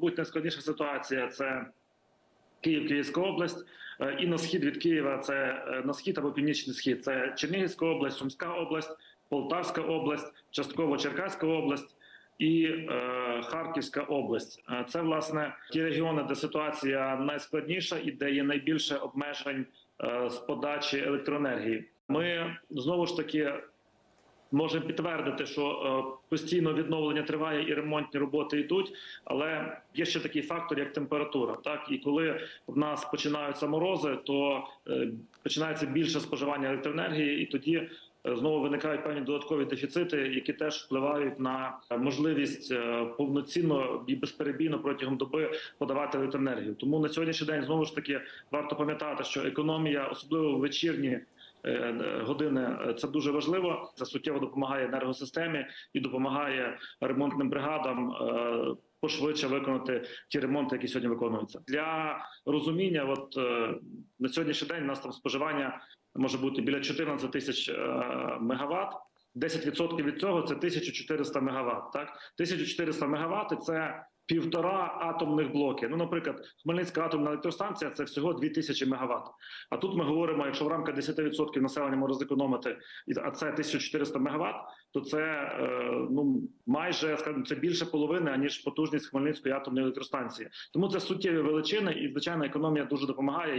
Будь найскладніша ситуація це Київ, Київська область, Е, і на схід від Києва це е, на схід або північний схід. Це Чернігівська область, Сумська область, Полтавська область, частково Черкаська область. І е, Харківська область Е, це власне ті регіони, де ситуація найскладніша і де є найбільше обмежень е, з подачі електроенергії. Ми знову ж таки можемо підтвердити, що е, постійно відновлення триває і ремонтні роботи йдуть, але є ще такий фактор, як температура. Так і коли в нас починаються морози, то е, починається більше споживання електроенергії, і тоді е, знову виникають певні додаткові дефіцити, які теж впливають на можливість повноцінно і безперебійно протягом доби подавати електроенергію. Тому на сьогоднішній день знову ж таки варто пам'ятати, що економія, особливо в вечірні години, е, це дуже важливо. Це суттєво допомагає енергосистемі і допомагає ремонтним бригадам. е, Пошвидше виконати ті ремонти, які сьогодні виконуються для розуміння. От е, на сьогоднішній день у нас там споживання може бути біля 14 тисяч мегаватт. 10% від цього це 1400 мегаватт. Так, 1400 мегаватт – це півтора атомних блоки. Ну, наприклад, Хмельницька атомна електростанція це всього 2000 мегаватт. А тут ми говоримо, якщо в рамках 10% населення може зекономити, а це 1400 мегаватт, то це е, ну майже скажімо, це більше половини аніж потужність Хмельницької атомної електростанції. Тому це суттєві величини, і звичайно, економія дуже допомагає.